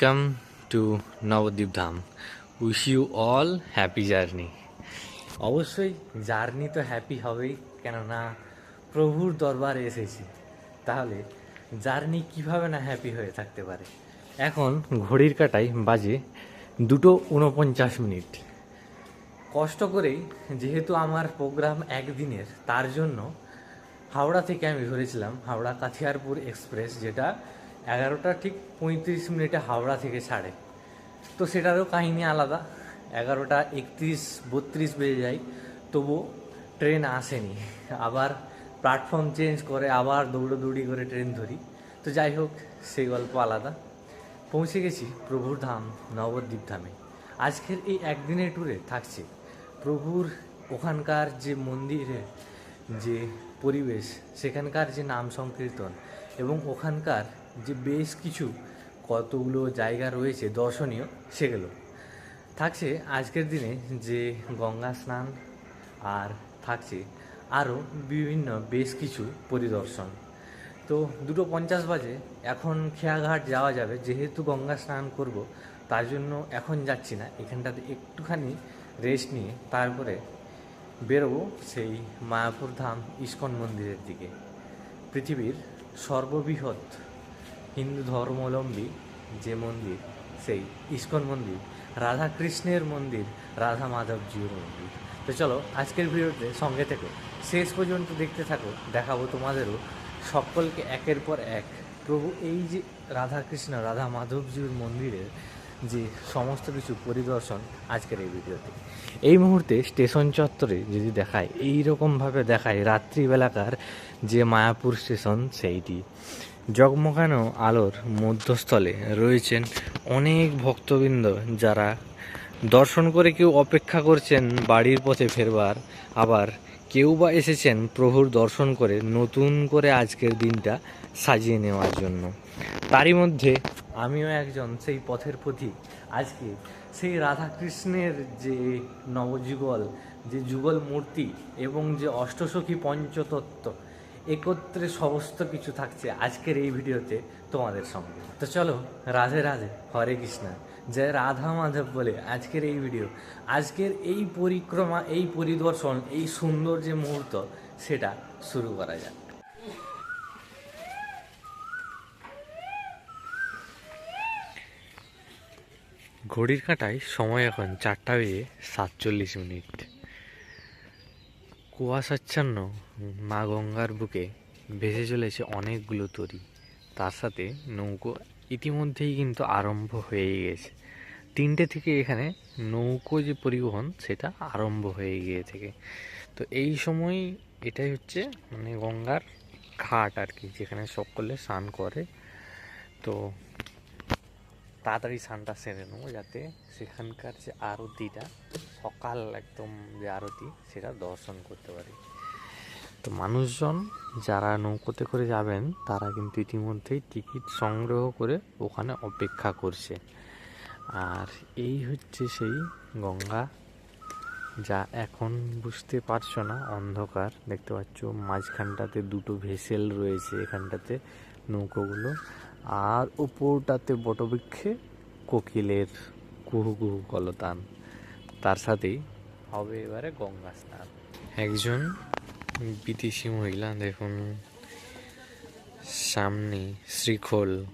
Welcome to Nabadwip Dham wish you all happy journey অবশ্যই journey তো happy হবেই, কেননা প্রভুর দরবারে এসেছি। তাহলে জার্নি কীভাবে না হ্যাপি হয়ে থাকতে পারে? এখন ঘড়ির কাটায় বাজে দুটো উনপঞ্চাশ মিনিট। কষ্ট করেই, যেহেতু আমার প্রোগ্রাম একদিনের, তার জন্য হাওড়া থেকে আমি ধরেছিলাম হাওড়া কাথিয়ারপুর এক্সপ্রেস, যেটা এগারোটা ঠিক পঁয়ত্রিশ মিনিটে হাওড়া থেকে ছাড়ে তো সেটারও কাহিনী আলাদা। এগারোটা একত্রিশ, বত্রিশ বেজে যায় তবু ট্রেন আসেনি। আবার প্ল্যাটফর্ম চেঞ্জ করে, আবার দৌড়োদৌড়ি করে ট্রেন ধরি। তো যাই হোক, সেই গল্প আলাদা। পৌঁছে গেছি প্রভুর ধাম, নবদ্বীপ ধামে। আজকের এই একদিনের ট্যুরে থাকছে প্রভুর ওখানকার যে মন্দিরের যে পরিবেশ, সেখানকার যে নাম সংকীর্তন এবং ওখানকার যে বেশ কিছু কতগুলো জায়গা রয়েছে দর্শনীয় সেগুলো। থাকছে আজকের দিনে যে গঙ্গা স্নান আর থাকছে আরও বিভিন্ন বেশ কিছু পরিদর্শন। তো দুটো পঞ্চাশ বাজে, এখন খেয়াঘাট যাওয়া যাবে। যেহেতু গঙ্গা স্নান করব, তার জন্য এখন যাচ্ছি না। এখানটাতে একটুখানি রেস্ট নিয়ে তারপরে বেরোবো সেই মায়াপুর ধাম ইস্কন মন্দিরের দিকে। পৃথিবীর সর্ববৃহৎ হিন্দু ধর্মাবলম্বী যে মন্দির, সেই ইস্কন মন্দির রাধা কৃষ্ণের মন্দির রাধা মাধবজির মন্দির। তো চলো, আজকের ভিডিওতে সঙ্গে থেকো। শেষ পর্যন্ত দেখতে থাকো, দেখাবো তোমাদেরও সকলকে একের পর এক। প্রভু এই যে রাধা কৃষ্ণ রাধা মাধবজির মন্দিরের যে সমস্ত কিছু পরিদর্শন আজকের এই ভিডিওতে। এই মুহূর্তে স্টেশন চত্বরে যদি দেখায় এই রকমভাবে দেখায় রাত্রিবেলাকার যে মায়াপুর স্টেশন, সেইটি। জগমগানো আলোর মধ্যস্থলে রয়েছেন অনেক ভক্তবৃন্দ যারা দর্শন করে কেউ অপেক্ষা করছেন বাড়ির পথে ফেরবার। আবার কেউ বা এসেছেন প্রভুর দর্শন করে নতুন করে আজকের দিনটা সাজিয়ে নেওয়ার জন্য। তারই মধ্যে আমিও একজন সেই পথের পথিক। আজকে সেই রাধাকৃষ্ণের যে নবযুগল, যে যুগল মূর্তি এবং যে অষ্টসখী পঞ্চতত্ত্ব, একত্রে সমস্ত কিছু থাকছে আজকের এই ভিডিওতে তোমাদের সঙ্গে। তো চলো, রাধে রাধে, হরে কৃষ্ণা। জয় রাধা মাধব বলে আজকের এই ভিডিও। আজকের এই পরিক্রমা, এই পরিদর্শন, এই সুন্দর যে মুহূর্ত, সেটা শুরু করা যাক। ঘড়ির কাঁটায় সময় এখন চারটা বেজে সাতচল্লিশ মিনিট। কুয়াশাচ্ছন্ন মা গঙ্গার বুকে ভেসে চলেছে অনেকগুলো তরি। তার সাথে নৌকো ইতিমধ্যেই কিন্তু আরম্ভ হয়ে গেছে। তিনটে থেকে এখানে নৌকো যে পরিবহন, সেটা আরম্ভ হয়ে গিয়ে থেকে। তো এই সময় এটাই হচ্ছে মানে গঙ্গার ঘাট আর কি, যেখানে সকলে স্নান করে। তো তাড়াতাড়ি স্নানটা সেরে নেব যাতে সেখানকার যে আরতিটা, সকাল একদম যে আরতি, সেটা দর্শন করতে পারি। তো মানুষজন যারা নৌকোতে করে যাবেন, তারা কিন্তু ইতিমধ্যেই টিকিট সংগ্রহ করে ওখানে অপেক্ষা করছে। আর এই হচ্ছে সেই গঙ্গা, যা এখন বুঝতে পারছ না, অন্ধকার। দেখতে পাচ্ছ, মাঝখানটাতে দুটো ভেসেল রয়েছে, এখানটাতে নৌকোগুলো। আর উপরটাতে বটবৃক্ষে কোকিলের কুহু কুহু কলতান। তার সাথেই হবে এবারে গঙ্গা স্নান। একজন বিদেশি মহিলা, দেখুন, সামনে শ্রীখোল,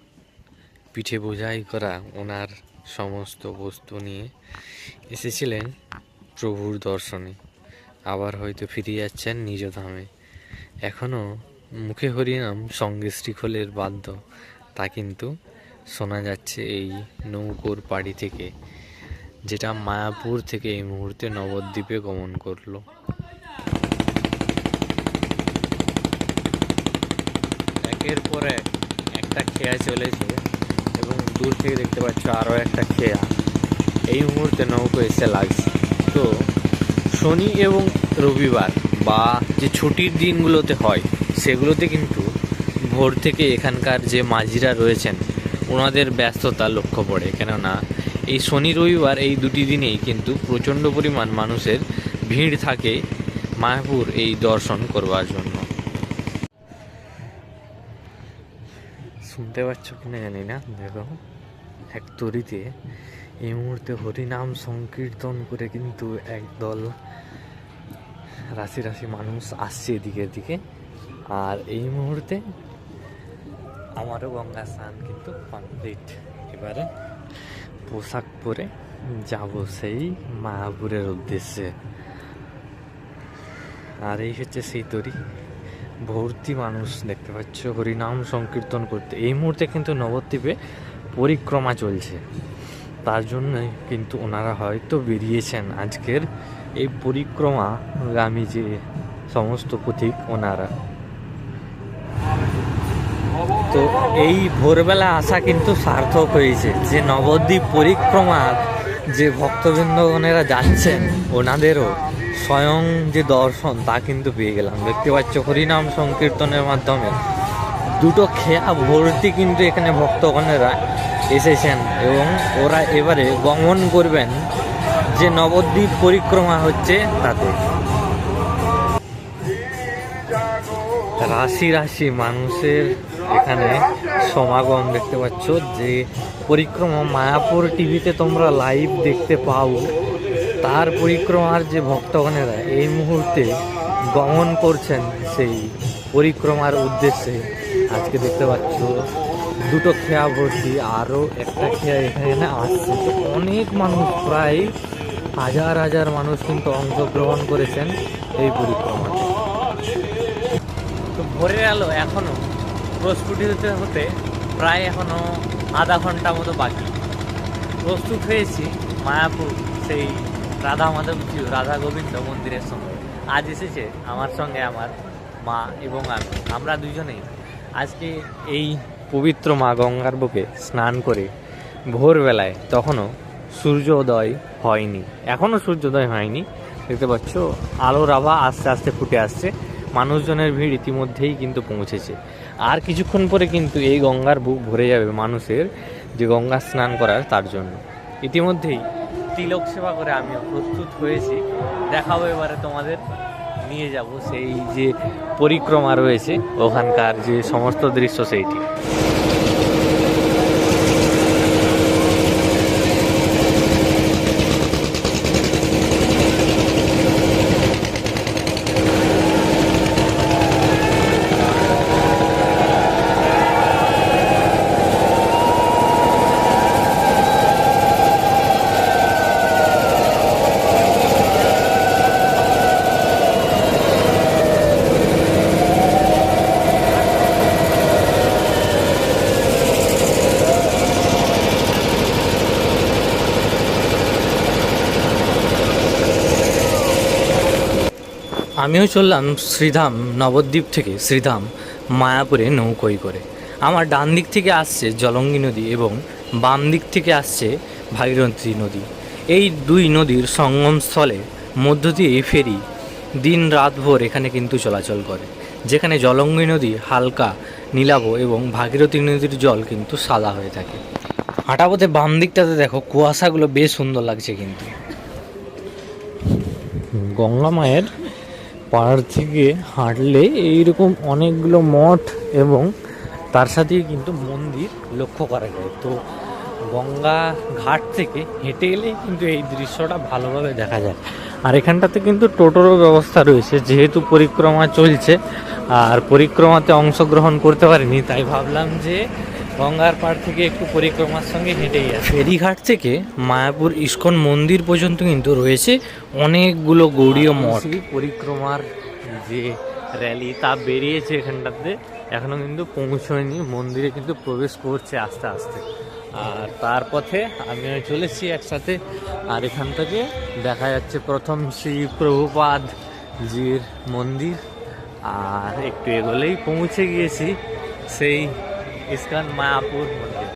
পিঠে বোঝাই করা ওনার সমস্ত বস্তু নিয়ে এসেছিলেন প্রভুর দর্শনে। আবার হয়তো ফিরে যাচ্ছেন নিজ ধামে। এখনও মুখে হরিনাম সঙ্গে শ্রীখোলের বাদ্য তা কিন্তু শোনা যাচ্ছে এই নৌকোর পাড়ি থেকে, যেটা মায়াপুর থেকে এই মুহূর্তে নবদ্বীপে গমন করল। একের পর এক একটা খেয়া চলেছে এবং দূর থেকে দেখতে পাচ্ছ আরও একটা খেয়া। এই মুহূর্তে নৌকো এসে লাগছে। তো শনি এবং রবিবার বা যে ছুটির দিনগুলোতে হয়, সেগুলোতে কিন্তু ভোর থেকে এখানকার যে মাঝিরা রয়েছেন ওনাদের ব্যস্ততা লক্ষ্য পড়ে। কেননা, এই শনি রবিবার এই দুটি দিনেই কিন্তু প্রচণ্ড পরিমাণ মানুষের ভিড় থাকে মায়াপুর এই দর্শন করবার জন্য। শুনতে পাচ্ছ কিনা জানি না, দেখো। এক তরিতে এই মুহূর্তে হরিনাম সংকীর্তন করে কিন্তু একদল রাশি রাশি মানুষ আসছে এদিকে দিকে আর এই মুহূর্তে আমারও গঙ্গা স্নান কিন্তু কমপ্লিট এবারে পোশাক পরে যাব সেই মায়াপুরের উদ্দেশ্যে। আর এই হচ্ছে সেই তরি ভর্তি মানুষ দেখতে পাচ্ছ, হরিনাম সংকীর্তন করতে। এই মুহূর্তে কিন্তু নবদ্বীপে পরিক্রমা চলছে। তার জন্যই কিন্তু ওনারা হয়তো বেরিয়েছেন। আজকের এই পরিক্রমাগামী যে সমস্ত পথিক ওনারা। তো এই ভোরবেলা আসা কিন্তু সার্থক হয়েছে। যে নবদ্বীপ পরিক্রমার যে ভক্তবৃন্দগণেরা যাচ্ছেন, ওনাদেরও স্বয়ং যে দর্শন, তা কিন্তু পেয়ে গেলাম। দেখতে পাচ্ছ, হরিনাম সংকীর্তনের মাধ্যমে দুটো খেয়া ভর্তি কিন্তু এখানে ভক্তগণেরা এসেছেন এবং ওরা এবারে গমন করবেন যে নবদ্বীপ পরিক্রমা হচ্ছে তাতে। রাশি রাশি মানুষের এখানে সমাগম দেখতে পাচ্ছ যে পরিক্রমা মায়াপুর টিভিতে তোমরা লাইভ দেখতে পাও। তার পরিক্রমার যে ভক্তগণেরা এই মুহূর্তে গমন করছেন সেই পরিক্রমার উদ্দেশ্যে আজকে দেখতে পাচ্ছ দুটো খেয়া ভর্তি, আরও একটা খেয়া এখানে আসছে। অনেক মানুষ, প্রায় হাজার হাজার মানুষ কিন্তু অংশগ্রহণ করেছেন এই পরিক্রমাতে। তো ভোরে আলো এখনও। প্রস্ফুটিত হতে প্রায় এখনও আধা ঘণ্টা মতো বাকি। প্রস্তুত হয়েছি মায়াপুর সেই রাধা মাধব রাধা গোবিন্দ মন্দিরের সঙ্গে। আজ এসেছে আমার সঙ্গে আমার মা এবং আমি। আমরা দুজনেই আজকে এই পবিত্র মা গঙ্গার বুকে স্নান করে ভোরবেলায় তখনও সূর্যোদয় হয়নি। এখনও সূর্যোদয় হয়নি। দেখতে পাচ্ছ আলোর আভা আস্তে আস্তে ফুটে আসছে। মানুষজনের ভিড় ইতিমধ্যেই কিন্তু পৌঁছেছে। আর কিছুক্ষণ পরে কিন্তু এই গঙ্গার বুক ভরে যাবে মানুষের যে গঙ্গা স্নান করার তার জন্য। ইতিমধ্যেই তিলক সেবা করে আমি প্রস্তুত হয়েছি। দেখাবো এবারে তোমাদের। নিয়ে যাব সেই যে পরিক্রমা রয়েছে, ওখানকার যে সমস্ত দৃশ্য সেইটি। আমিও চললাম শ্রীধাম, নবদ্বীপ থেকে শ্রীধাম, মায়াপুরে নৌকোয় করে। আমার ডান দিক থেকে আসছে জলঙ্গি নদী এবং বাম দিক থেকে আসছে ভাগীরথী নদী। এই দুই নদীর সঙ্গমস্থলে মধ্য দিয়ে ফেরি দিন রাতভর এখানে কিন্তু চলাচল করে, যেখানে জলঙ্গি নদী হালকা, নীলাভ এবং ভাগীরথী নদীর জল কিন্তু সাদা হয়ে থাকে। হাঁটাপথে বাম দিকটাতে দেখো কুয়াশাগুলো বেশ সুন্দর লাগছে কিন্তু। গঙ্গা মায়ের পাহাড় থেকে হাঁটলে এইরকম অনেকগুলো মঠ এবং তার সাথেই কিন্তু মন্দির লক্ষ্য করা যায়। তো গঙ্গা ঘাট থেকে হেঁটে গেলেই কিন্তু এই দৃশ্যটা ভালোভাবে দেখা যায়। আর এখানটাতে কিন্তু টোটোরও ব্যবস্থা রয়েছে, যেহেতু পরিক্রমা চলছে, আর পরিক্রমাতে অংশগ্রহণ করতে পারিনি, তাই ভাবলাম যে গঙ্গার পাড় থেকে একটু পরিক্রমার সঙ্গে হেঁটেই আসি। ফেরিঘাট থেকে মায়াপুর ইস্কন মন্দির পর্যন্ত কিন্তু রয়েছে অনেকগুলো গৌড়ীয় মঠ। পরিক্রমার যে র্যালি তা বেরিয়েছে এখানটাতে এখনও কিন্তু পৌঁছয়নি মন্দিরে কিন্তু প্রবেশ করছে আস্তে আস্তে। আর তার পথে আমি চলেছি একসাথে আর এখান থেকে দেখা যাচ্ছে প্রথম শ্রী প্রভুপাদ জির মন্দির। আর একটু এগোলেই পৌঁছে গিয়েছি সেই ইস্কন মায়াপুর মন্দির।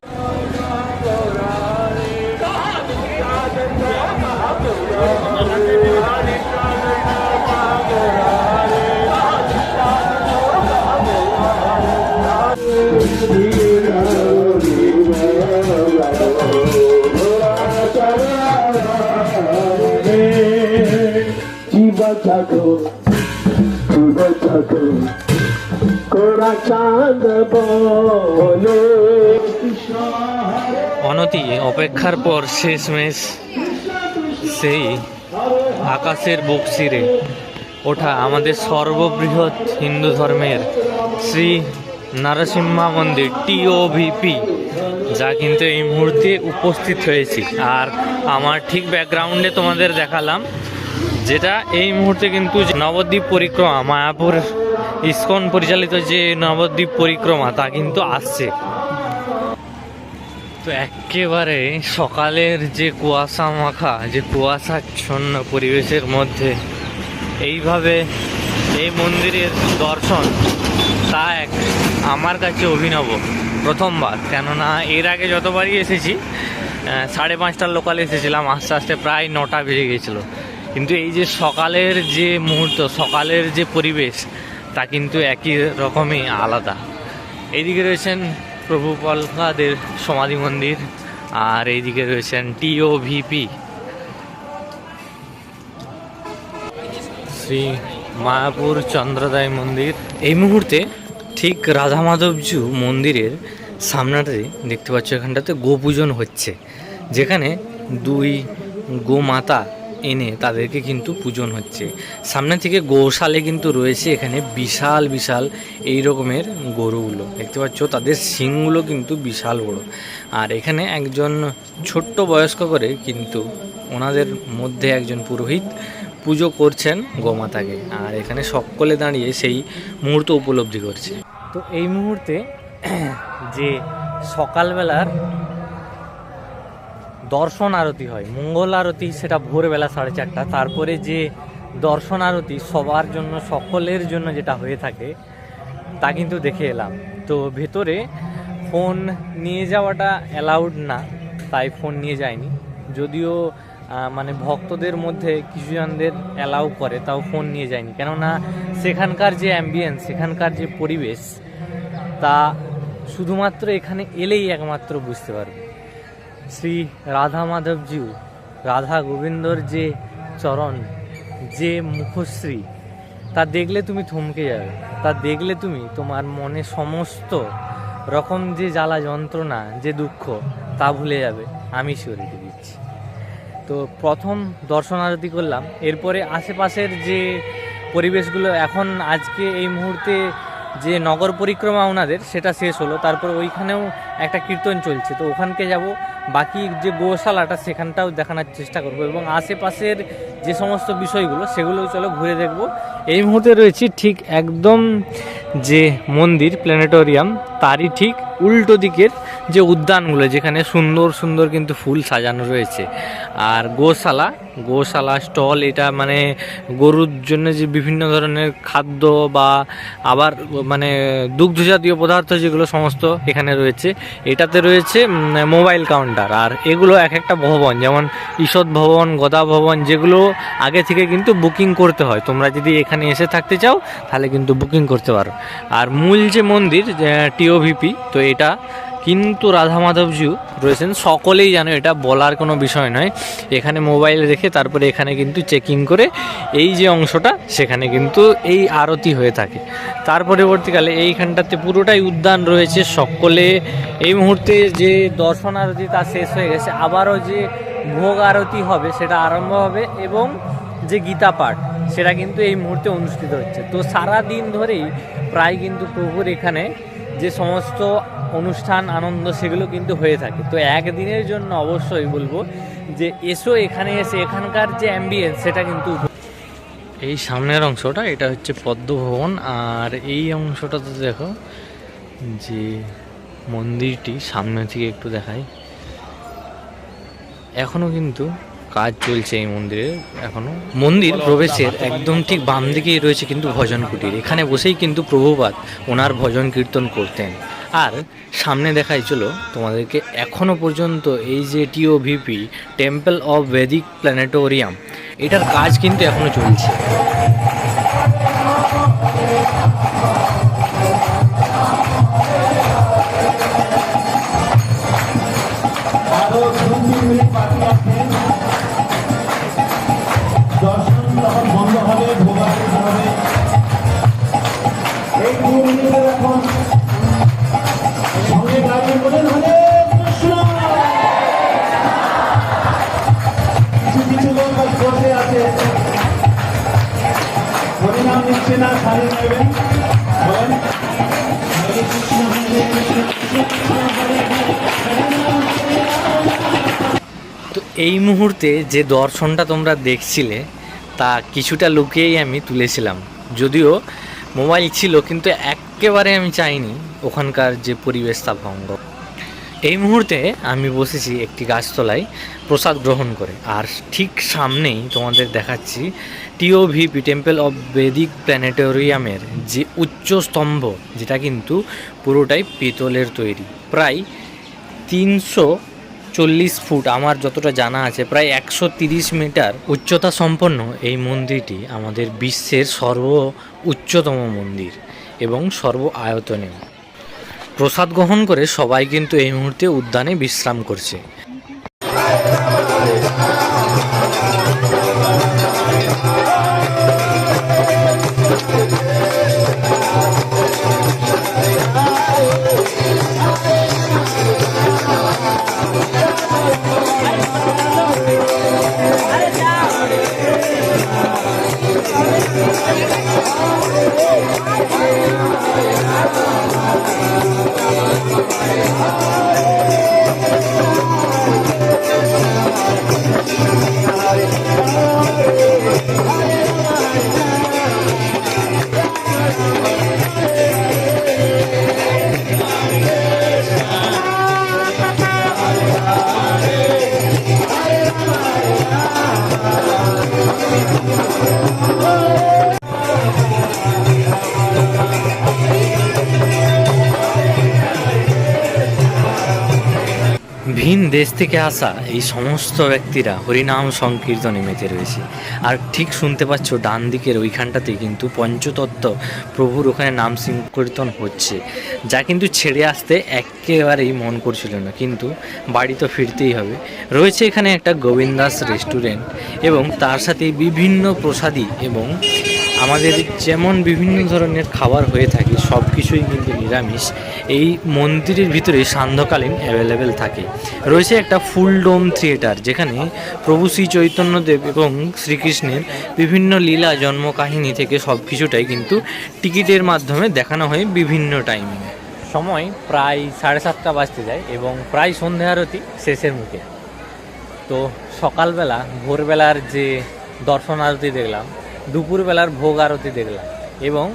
জীব ঠাকুর অনতি, অপেক্ষার পর শেষমেশ সেই আকাশের বুক চিরে ওঠা আমাদের সর্ববৃহৎ হিন্দু ধর্মের শ্রী নরসিম্হা মন্দির টিওভিপি যা কিন্তু এই মুহূর্তে উপস্থিত হয়েছি। আর আমার ঠিক ব্যাকগ্রাউন্ডে তোমাদের দেখালাম, যেটা এই মুহূর্তে কিন্তু নবদ্বীপ পরিক্রমা, মায়াপুর ইস্কন পরিচালিত যে নবদ্বীপ পরিক্রমা, তা কিন্তু আসছে। তো একেবারে সকালের যে কুয়াশা মাখা, যে কুয়াশাচ্ছন্ন পরিবেশের মধ্যে, এইভাবে এই মন্দিরের দর্শন, তা এক আমার কাছে অভিনব প্রথমবার। কেননা এর আগে যতবারই এসেছি সাড়ে পাঁচটার লোকালে এসেছিলাম, আস্তে আস্তে প্রায় নটা বেজে গিয়েছিল। কিন্তু এই যে সকালের যে মুহূর্ত, সকালের যে পরিবেশ তা কিন্তু একই রকমই আলাদা। এইদিকে রয়েছেন প্রভু পলকাদের সমাধি মন্দির আর এইদিকে রয়েছেন টিও ভিপি শ্রী মায়াপুর চন্দ্রদায় মন্দির। এই মুহূর্তে ঠিক রাধা মাধবজু মন্দিরের সামনাটাতে দেখতে পাচ্ছ এখানটাতে গোপূজন হচ্ছে, যেখানে দুই গোমাতা এনে তাদেরকে কিন্তু পূজন হচ্ছে। সামনে থেকে গোশালে কিন্তু রয়েছে এখানে বিশাল বিশাল এই রকমের গরুগুলো। দেখতে পাচ্ছ, তাদের শিংগুলো কিন্তু বিশাল বড়। আর এখানে একজন ছোট্ট বয়স্ক করে কিন্তু ওনাদের মধ্যে একজন পুরোহিত পুজো করছেন গোমাতাকে। আর এখানে সকলে দাঁড়িয়ে সেই মুহূর্ত উপলব্ধি করছে। তো এই মুহূর্তে যে সকালবেলার দর্শন আরতি হয়। মঙ্গল আরতি সেটা ভোরবেলা সাড়ে চারটা। তারপরে যে দর্শন আরতি সবার জন্য, সকলের জন্য যেটা হয়ে থাকে, তা কিন্তু দেখে এলাম। তো ভেতরে ফোন নিয়ে যাওয়াটা অ্যালাউড না, তাই ফোন নিয়ে যায়নি যদিও মানে ভক্তদের মধ্যে কিছু জনদের অ্যালাউ করে, তাও ফোন নিয়ে যায়নি কেননা সেখানকার যে অ্যাম্বিয়েন্স সেখানকার যে পরিবেশ, তা শুধুমাত্র এখানে এলেই একমাত্র বুঝতে পারবে। শ্রী রাধা মাধবজিউ রাধা গোবিন্দর যে চরণ, যে মুখশ্রী, তা দেখলে তুমি থমকে যাবে। তা দেখলে তুমি তোমার মনে সমস্ত রকম যে জ্বালা যন্ত্রণা, যে দুঃখ, তা ভুলে যাবে। আমি সরিয়ে দিচ্ছি। তো প্রথম দর্শন আরতি করলাম। এরপরে আশেপাশের যে পরিবেশগুলো, এখন আজকে এই মুহূর্তে যে নগর পরিক্রমা ওনাদের সেটা শেষ হলো। তারপর ওইখানেও একটা কীর্তন চলছে। তো ওখানকে যাব। বাকি যে গোশালাটা, সেখানটাও দেখানোর চেষ্টা করব এবং আশেপাশের যে সমস্ত বিষয়গুলো সেগুলো চলো ঘুরে দেখব। এই মুহূর্তে রয়েছি ঠিক একদম যে মন্দির, প্ল্যানেটোরিয়াম, তারই ঠিক উল্টো দিকের যে উদ্যানগুলো, যেখানে সুন্দর সুন্দর কিন্তু ফুল সাজানো রয়েছে। আর গোশালা গোশালা স্টল, এটা মানে গরুর জন্য যে বিভিন্ন ধরনের খাদ্য বা আবার মানে দুগ্ধ জাতীয় পদার্থ যেগুলো সমস্ত এখানে রয়েছে এটাতে রয়েছে মোবাইল কাউন্টার আর এগুলো এক একটা ভবন, যেমন ঈষৎ ভবন, গদা ভবন, যেগুলো আগে থেকে কিন্তু বুকিং করতে হয়। তোমরা যদি এখানে এসে থাকতে চাও, তাহলে কিন্তু বুকিং করতে পারো। আর মূল যে মন্দির টিওভিপি তো এটা কিন্তু রাধা মাধবজিউ রয়েছেন, সকলেই জানো এটা বলার কোনো বিষয় নয়। এখানে মোবাইল রেখে তারপরে এখানে কিন্তু চেকিং করে এই যে অংশটা, সেখানে কিন্তু এই আরতি হয়ে থাকে। তার পরবর্তীকালে এইখানটাতে পুরোটাই উদ্যান রয়েছে সকলে। এই মুহূর্তে যে দর্শন আরতি তা শেষ হয়ে গেছে। আবারও যে ভোগ আরতি হবে, সেটা আরম্ভ হবে এবং যে গীতা পাঠ, সেটা কিন্তু এই মুহূর্তে অনুষ্ঠিত হচ্ছে। তো সারা দিন ধরেই প্রায় কিন্তু প্রভুর এখানে যে সমস্ত অনুষ্ঠান, আনন্দ সেগুলো কিন্তু হয়ে থাকে। তো একদিনের জন্য অবশ্যই বলব যে এসো এখানে এসে, এখানকার যে অ্যাম্বিয়েন্স সেটা কিন্তু এই সামনের অংশটা, এটা হচ্ছে পদ্মভবন, আর এই অংশটাতে দেখো, যে মন্দিরটি সামনে থেকে একটু দেখায় এখনও কিন্তু কাজ চলছে এই মন্দিরে এখনও। মন্দির প্রবেশের একদম ঠিক বাম দিকেই রয়েছে কিন্তু ভজন কুটির। এখানে বসেই কিন্তু প্রভুপাত ওনার ভজন কীর্তন করতেন। আর সামনে দেখাই, চলো তোমাদেরকে এখনও পর্যন্ত এই যে T O V P, temple of Vedic planetarium, এটার কাজ কিন্তু এখনও চলছে। এই মুহূর্তে যে দর্শনটা তোমরা দেখছিলে, তা কিছুটা লুকিয়েই আমি তুলেছিলাম। যদিও মোবাইল ছিল, কিন্তু একেবারে আমি চাইনি ওখানকার যে পরিবেশটা ভঙ্গ। এই মুহূর্তে আমি বসেছি একটি গাছতলায় প্রসাদ গ্রহণ করে। আর ঠিক সামনেই তোমাদের দেখাচ্ছি টিওভিপি টেম্পল অফ বেদিক প্ল্যানেটোরিয়ামের যে উচ্চ স্তম্ভ, যেটা কিন্তু পুরোটাই পিতলের তৈরি। প্রায় তিনশো চল্লিশ ফুট আমার যতটা জানা আছে, প্রায় একশো তিরিশ মিটার উচ্চতা সম্পন্ন এই মন্দিরটি আমাদের বিশ্বের সর্ব উচ্চতম মন্দির এবং সর্ব আয়তনীয়। প্রসাদ গ্রহণ করে সবাই কিন্তু এই মুহূর্তে উদ্যানে বিশ্রাম করছে। দেশ থেকে আসা এই সমস্ত ব্যক্তিরা হরিনাম সংকীর্তনে মেতে রয়েছে। আর ঠিক শুনতে পাচ্ছ, ডান দিকের ওইখানটাতে কিন্তু পঞ্চতত্ত্ব প্রভুর ওখানে নাম সংকীর্তন হচ্ছে, যা কিন্তু ছেড়ে আসতে একেবারেই মন করছিল না। কিন্তু বাড়ি তো ফিরতেই হবে। রয়েছে এখানে একটা গোবিন্দাস রেস্টুরেন্ট এবং তার সাথে বিভিন্ন প্রসাদী এবং আমাদের যেমন বিভিন্ন ধরনের খাবার হয়ে থাকে, সব কিছুই কিন্তু নিরামিষ। এই মন্দিরের ভিতরে সান্ধ্যকালীন অ্যাভেলেবেল থাকে। রয়েছে একটা ফুল ডোম থিয়েটার, যেখানে প্রভু শ্রী চৈতন্যদেব এবং শ্রীকৃষ্ণের বিভিন্ন লীলা, জন্মকাহিনী থেকে সব কিছুটাই কিন্তু টিকিটের মাধ্যমে দেখানো হয় বিভিন্ন টাইমে সময় প্রায় সাড়ে সাতটা বাজতে যায় এবং প্রায় সন্ধে আরতি শেষের মুখে। তো সকালবেলা, ভোরবেলার যে দর্শন আরতি দেখলাম দুপুরবেলার ভোগ আরতি দেখলাম এবং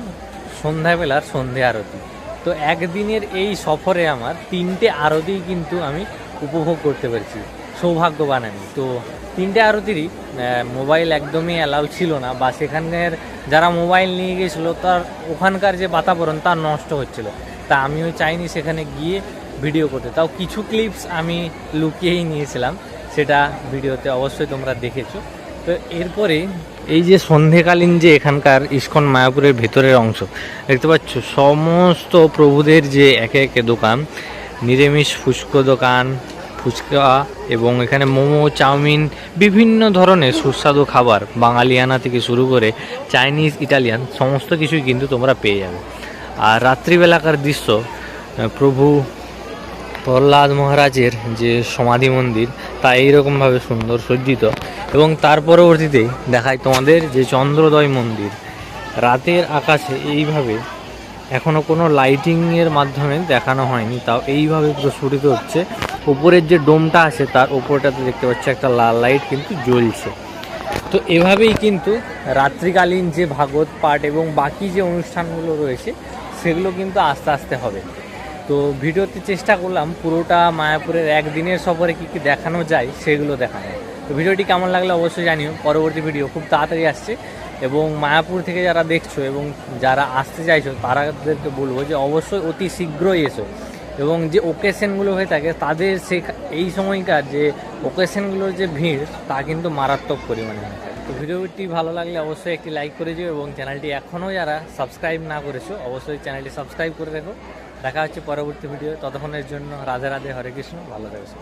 সন্ধ্যাবেলার সন্ধে আরতি। তো একদিনের এই সফরে আমার তিনটে আরতিই কিন্তু আমি উপভোগ করতে পেরেছি সৌভাগ্যবান আমি তো তিনটে আরতিরই মোবাইল একদমই অ্যালাউ ছিল না বা সেখানের যারা মোবাইল নিয়ে গেছিল তার ওখানকার যে বাতাবরণ তা নষ্ট হচ্ছিল। তা আমিও চাইনি সেখানে গিয়ে ভিডিও করতে। তাও কিছু ক্লিপস আমি লুকিয়েই নিয়েছিলাম, সেটা ভিডিওতে অবশ্যই তোমরা দেখেছ। তো এরপরে এই যে সন্ধেকালীন যে এখানকার ইস্কন মায়াপুরের ভেতরের অংশ, দেখতে পাচ্ছ, সমস্ত প্রভুদের যে একে একে দোকান, নিরামিষ ফুচকো দোকান, ফুচকা এবং এখানে মোমো, চাউমিন, বিভিন্ন ধরনের সুস্বাদু খাবার, বাঙালিয়ানা থেকে শুরু করে চাইনিজ, ইটালিয়ান, সমস্ত কিছুই কিন্তু তোমরা পেয়ে যাবে। আর রাত্রিবেলাকার দৃশ্য প্রভু প্রহ্লাদ মহারাজের যে সমাধি মন্দির, তা এইরকমভাবে সুন্দর সজ্জিত। এবং তার পরবর্তীতে দেখায় তোমাদের যে চন্দ্রোদয় মন্দির। রাতের আকাশে এইভাবে এখনও কোনো লাইটিংয়ের মাধ্যমে দেখানো হয়নি, তাও এইভাবে প্রস্ফুটিত হচ্ছে। উপরের যে ডোমটা আছে, তার উপরটাতে দেখতে পাচ্ছি একটা লাল লাইট কিন্তু জ্বলছে। তো এভাবেই কিন্তু রাত্রিকালীন যে ভাগবত পাঠ এবং বাকি যে অনুষ্ঠানগুলো রয়েছে, সেগুলো কিন্তু আস্তে আস্তে হবে। তো ভিডিওতে চেষ্টা করলাম পুরোটা মায়াপুরের একদিনের সফরে কী কী দেখানো যায় সেগুলো দেখানো। তো ভিডিওটি কেমন লাগলে অবশ্যই জানিও। পরবর্তী ভিডিও খুব তাড়াতাড়ি আসছে এবং মায়াপুর থেকে যারা দেখছ এবং যারা আসতে চাইছো তারাদেরকে বলব যে অবশ্যই অতি শীঘ্রই এসো। এবং যে ওকেশনগুলো হয়ে থাকে তাদের সে এই সময়কার যে ওকেশনগুলোর যে ভিড় তা কিন্তু মারাত্মক পরিমাণে। হয় তো ভিডিওটি ভালো লাগলে অবশ্যই একটি লাইক করে দিও এবং চ্যানেলটি এখনও যারা সাবস্ক্রাইব না করেছ অবশ্যই চ্যানেলটি সাবস্ক্রাইব করে রেখো। দেখা হচ্ছে পরবর্তী ভিডিও ততক্ষণের জন্য রাধে রাধে হরে কৃষ্ণ ভালো থাকবে